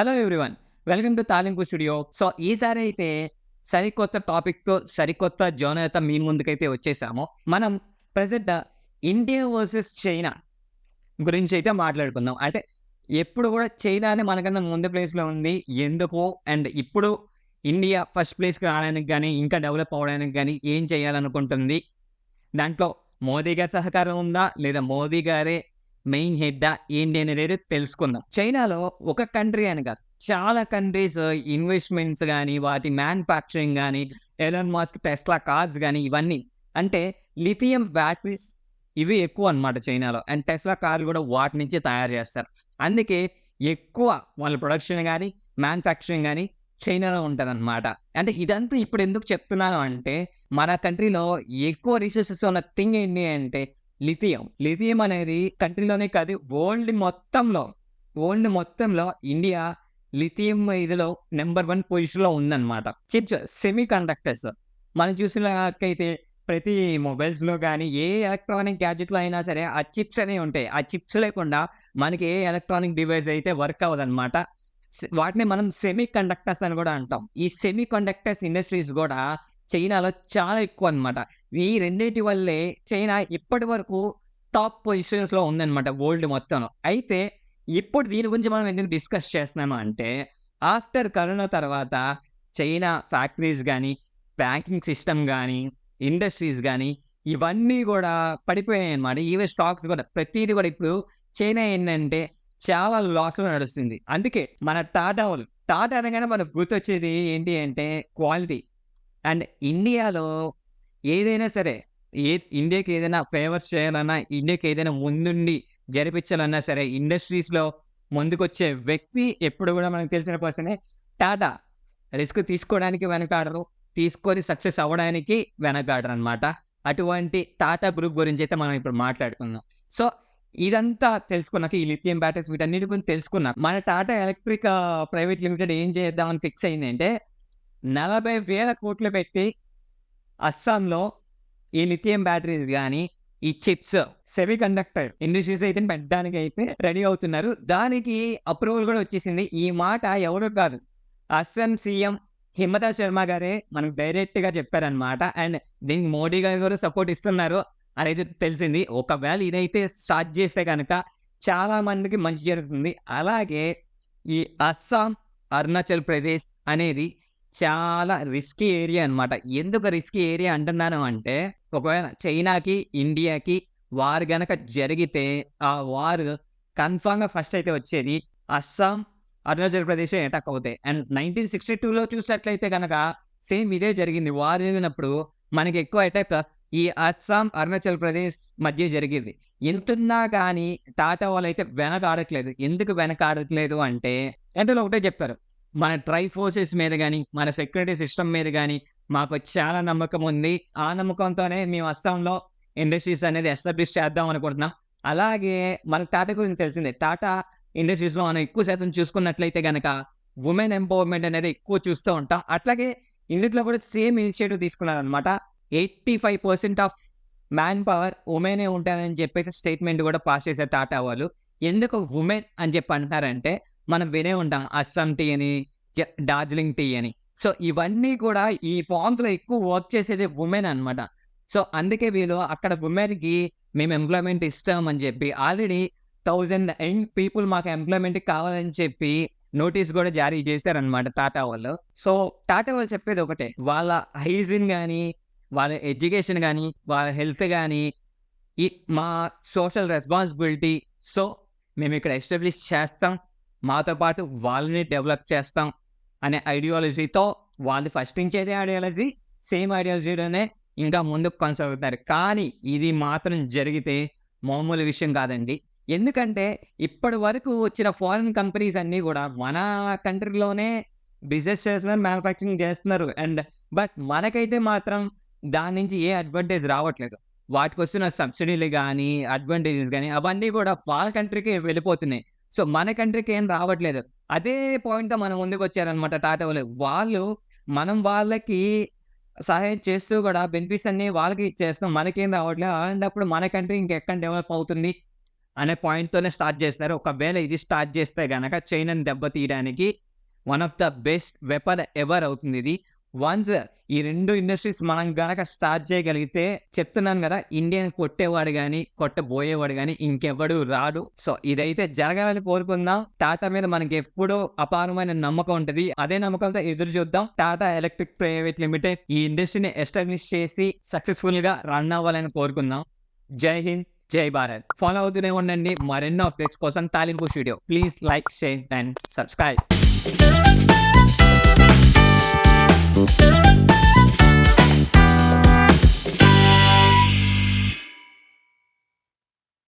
Hello everyone welcome to Talimpu studio so ఈసారి అయితే సరికొత్త టాపిక్తో సరికొత్త జోనర్తో మీ ముందుకైతే వచ్చేసాము. మనం ప్రజెంట్ ఇండియా వర్సెస్ చైనా గురించి అయితే మాట్లాడుకుందాం. అంటే ఎప్పుడు కూడా చైనానే మనకన్నా ముందు ప్లేస్లో ఉంది. ఎందుకు అండ్ ఇప్పుడు ఇండియా ఫస్ట్ ప్లేస్కి రావడానికి కానీ ఇంకా డెవలప్ అవ్వడానికి కానీ ఏం చేయాలనుకుంటుంది? దాంట్లో మోదీ గారి సహకారం ఉందా? లేదా మోదీ గారే మెయిన్ హెడ్డా ఏంటి అనేది తెలుసుకుందాం. చైనాలో ఒక కంట్రీ అని కాదు చాలా కంట్రీస్ ఇన్వెస్ట్మెంట్స్ కానీ వాటి మ్యానుఫ్యాక్చరింగ్ కానీ ఎలన్ మాస్క్ టెస్లా కార్స్ కానీ ఇవన్నీ. అంటే లిథియం బ్యాటరీస్ ఇవి ఎక్కువ అనమాట చైనాలో. అండ్ టెస్లా కార్లు కూడా వాటి నుంచి తయారు చేస్తారు. అందుకే ఎక్కువ వాళ్ళ ప్రొడక్షన్ కానీ మ్యానుఫ్యాక్చరింగ్ కానీ చైనాలో ఉంటుంది అనమాట అంటే ఇదంతా ఇప్పుడు ఎందుకు చెప్తున్నాను అంటే మన కంట్రీలో ఎక్కువ రిసోర్సెస్ ఉన్న థింగ్ ఏంటి అంటే లిథియం. లిథియం అనేది కంట్రీలోనే కాదు వరల్డ్ మొత్తంలో వరల్డ్ మొత్తంలో ఇండియా లిథియం ఇదిలో నెంబర్ వన్ పొజిషన్లో ఉందన్నమాట. చిప్స్ సెమీ కండక్టర్స్ మనం చూసినకైతే ప్రతి మొబైల్స్లో కానీ ఏ ఎలక్ట్రానిక్ గ్యాడ్జెట్లో అయినా సరే ఆ చిప్స్ అనేవి ఉంటాయి. ఆ చిప్స్ లేకుండా మనకి ఏ ఎలక్ట్రానిక్ డివైస్ అయితే వర్క్ అవ్వదన్నమాట. వాటిని మనం సెమీ కండక్టర్స్ అని కూడా అంటాం. ఈ సెమీ కండక్టర్స్ ఇండస్ట్రీస్ కూడా చైనాలో చాలా ఎక్కువ అనమాట ఈ రెండింటి వల్లే చైనా ఇప్పటి వరకు టాప్ పొజిషన్స్లో ఉందన్నమాట వరల్డ్ మొత్తంలో. అయితే ఇప్పుడు దీని గురించి మనం ఎందుకు డిస్కస్ చేస్తున్నాము అంటే ఆఫ్టర్ కరోనా తర్వాత చైనా ఫ్యాక్టరీస్ కానీ బ్యాంకింగ్ సిస్టమ్ కానీ ఇండస్ట్రీస్ కానీ ఇవన్నీ కూడా పడిపోయాయి అనమాట ఈవెన్ స్టాక్స్ కూడా ప్రతిదీ కూడా ఇప్పుడు చైనా ఏంటంటే చాలా లాస్లో నడుస్తుంది. అందుకే మన టాటా వాళ్ళు టాటా అనగానే మనకు గుర్తొచ్చేది ఏంటి అంటే క్వాలిటీ. అండ్ ఇండియాలో ఏదైనా సరే ఏ ఇండియాకి ఏదైనా ఫేవర్స్ చేయాలన్నా ఇండియాకి ఏదైనా ముందుండి జరిపించాలన్నా సరే ఇండస్ట్రీస్లో ముందుకొచ్చే వ్యక్తి ఎప్పుడు కూడా మనకు తెలిసిన పర్సనే టాటా. రిస్క్ తీసుకోవడానికి వెనకాడరు తీసుకొని సక్సెస్ అవ్వడానికి వెనకాడరు అనమాట అటువంటి టాటా గ్రూప్ గురించి అయితే మనం ఇప్పుడు మాట్లాడుకుందాం. సో ఇదంతా తెలుసుకున్నాక ఈ లిథియం బ్యాటరీస్ వీటన్నిటి గురించి తెలుసుకున్నాం. మన టాటా ఎలక్ట్రిక్ ప్రైవేట్ లిమిటెడ్ ఏం చేద్దామని ఫిక్స్ అయిందంటే నలభై వేల కోట్లు పెట్టి అస్సాంలో ఈ లిథియం బ్యాటరీస్ కానీ ఈ చిప్స్ సెమీ కండక్టర్ ఇండస్ట్రీస్ అయితే పెట్టడానికి అయితే రెడీ అవుతున్నారు. దానికి అప్రూవల్ కూడా వచ్చేసింది. ఈ మాట ఎవరు కాదు. అస్సాం సీఎం హిమత శర్మ గారే మనకు డైరెక్ట్గా చెప్పారనమాట అండ్ దీనికి మోడీ గారు కూడా సపోర్ట్ ఇస్తున్నారు అనేది తెలిసింది. ఒకవేళ ఇదైతే స్టార్ట్ చేస్తే కనుక చాలా మందికి మంచి జరుగుతుంది. అలాగే ఈ అస్సాం అరుణాచల్ ప్రదేశ్ అనేది చాలా రిస్కీ ఏరియా అన్నమాట. ఎందుకు రిస్కీ ఏరియా అంటున్నాను అంటే ఒకవేళ చైనాకి ఇండియాకి వార్ గనక జరిగితే ఆ వార్ కన్ఫామ్గా ఫస్ట్ అయితే వచ్చేది అస్సాం అరుణాచల్ ప్రదేశ్ అటాక్ అవుతాయి. అండ్ నైన్టీన్ సిక్స్టీ టూలో చూసినట్లయితే కనుక సేమ్ ఇదే జరిగింది. వార్ జరిగినప్పుడు మనకి ఎక్కువ అటాక్ ఈ అస్సాం అరుణాచల్ ప్రదేశ్ మధ్య జరిగింది. ఎంతున్నా కానీ టాటా వాళ్ళు అయితే వెనక ఆడట్లేదు ఎందుకు వెనక ఆడట్లేదు అంటే ఎంటలో ఒకటే చెప్పారు మన ట్రై ఫోర్సెస్ మీద కానీ మన సెక్యూరిటీ సిస్టమ్ మీద కానీ మాకు చాలా నమ్మకం ఉంది. ఆ నమ్మకంతోనే మేము అస్సాంలో ఇండస్ట్రీస్ అనేది ఎస్టాబ్లిష్ చేద్దాం అనుకుంటున్నాం. అలాగే మన టాటా గురించి తెలిసిందే. టాటా ఇండస్ట్రీస్లో మనం ఎక్కువ శాతం చూసుకున్నట్లయితే కనుక ఉమెన్ ఎంపవర్మెంట్ అనేది ఎక్కువ చూస్తూ ఉంటాం. అట్లాగే ఇందులో కూడా same initiative తీసుకున్నారనమాట eighty five percent of man power ఉమెనే ఉంటారని చెప్పి స్టేట్మెంట్ కూడా పాస్ చేశారు టాటా వాళ్ళు. ఎందుకు ఉమెన్ అని చెప్పి అంటున్నారంటే మనం వినే ఉంటాం. అస్సాం టీ అని జ- డార్జిలింగ్ టీ అని. సో ఇవన్నీ కూడా ఈ ఫార్మ్స్లో ఎక్కువ వర్క్ చేసేది ఉమెన్ అన్నమాట. సో అందుకే వీళ్ళు అక్కడ ఉమెన్కి మేము ఎంప్లాయ్మెంట్ ఇస్తామని చెప్పి ఆల్రెడీ థౌజండ్ యంగ్ పీపుల్ మాకు ఎంప్లాయ్మెంట్ కావాలని చెప్పి నోటీస్ కూడా జారీ చేశారనమాట టాటా వాళ్ళు. సో టాటా వాళ్ళు చెప్పేది ఒకటే వాళ్ళ హైజీన్ కానీ వాళ్ళ ఎడ్యుకేషన్ కానీ వాళ్ళ హెల్త్ కానీ ఈ మా సోషల్ రెస్పాన్సిబిలిటీ సో మేము ఇక్కడ ఎస్టాబ్లిష్ చేస్తాం. మాతో పాటు వాళ్ళని డెవలప్ చేస్తాం అనే ఐడియాలజీతో వాళ్ళు ఫస్ట్ నుంచి అయితే ఐడియాలజీ సేమ్ ఐడియాలజీలోనే ఇంకా ముందుకు కొనసాగుతారు. కానీ ఇది మాత్రం జరిగితే మామూలు విషయం కాదండి. ఎందుకంటే ఇప్పటి వరకు వచ్చిన ఫారిన్ కంపెనీస్ అన్నీ కూడా మన కంట్రీలోనే బిజినెస్ చేస్తున్నారు మ్యానుఫ్యాక్చరింగ్ చేస్తున్నారు అండ్ బట్ మనకైతే మాత్రం దాని నుంచి ఏ అడ్వాంటేజ్ రావట్లేదు. వాటికి వస్తున్న సబ్సిడీలు కానీ అడ్వాంటేజెస్ కానీ అవన్నీ కూడా వాళ్ళ కంట్రీకి వెళ్ళిపోతున్నాయి. సో మన కంట్రీకి ఏం రావట్లేదు. అదే పాయింట్తో మనం ముందుకు వచ్చారనమాట టాటా వాళ్ళు. వాళ్ళు మనం వాళ్ళకి సహాయం చేస్తూ కూడా బెనిఫిట్స్ అన్ని వాళ్ళకి ఇచ్చేస్తాం మనకేం రావట్లేదు. అలాంటప్పుడు మన కంట్రీ ఇంకెక్కడ డెవలప్ అవుతుంది అనే పాయింట్తోనే స్టార్ట్ చేస్తారు. ఒకవేళ ఇది స్టార్ట్ చేస్తే కనుక చైనాని దెబ్బతీయడానికి one of the best weapon ever అవుతుంది ఇది? వన్స్ ఈ రెండు ఇండస్ట్రీస్ మనం గనక స్టార్ట్ చేయగలిగితే చెప్తున్నాను కదా ఇండియన్ కొట్టేవాడు కానీ కొట్టబోయేవాడు కానీ ఇంకెవడు రాడు. సో ఇదైతే జరగాలని కోరుకుందాం. టాటా మీద మనకి ఎప్పుడూ అపారమైన నమ్మకం ఉంటుంది. అదే నమ్మకంతో ఎదురు చూద్దాం. టాటా ఎలక్ట్రిక్ ప్రైవేట్ లిమిటెడ్ ఈ ఇండస్ట్రీని ఎస్టాబ్లిష్ చేసి సక్సెస్ఫుల్గా రన్ అవ్వాలని కోరుకుందాం. జై హింద్ జై భారత్. ఫాలో అవుతూనే ఉండండి. మరెన్నో అప్డేట్స్ కోసం Talimpu video please like share and subscribe Thank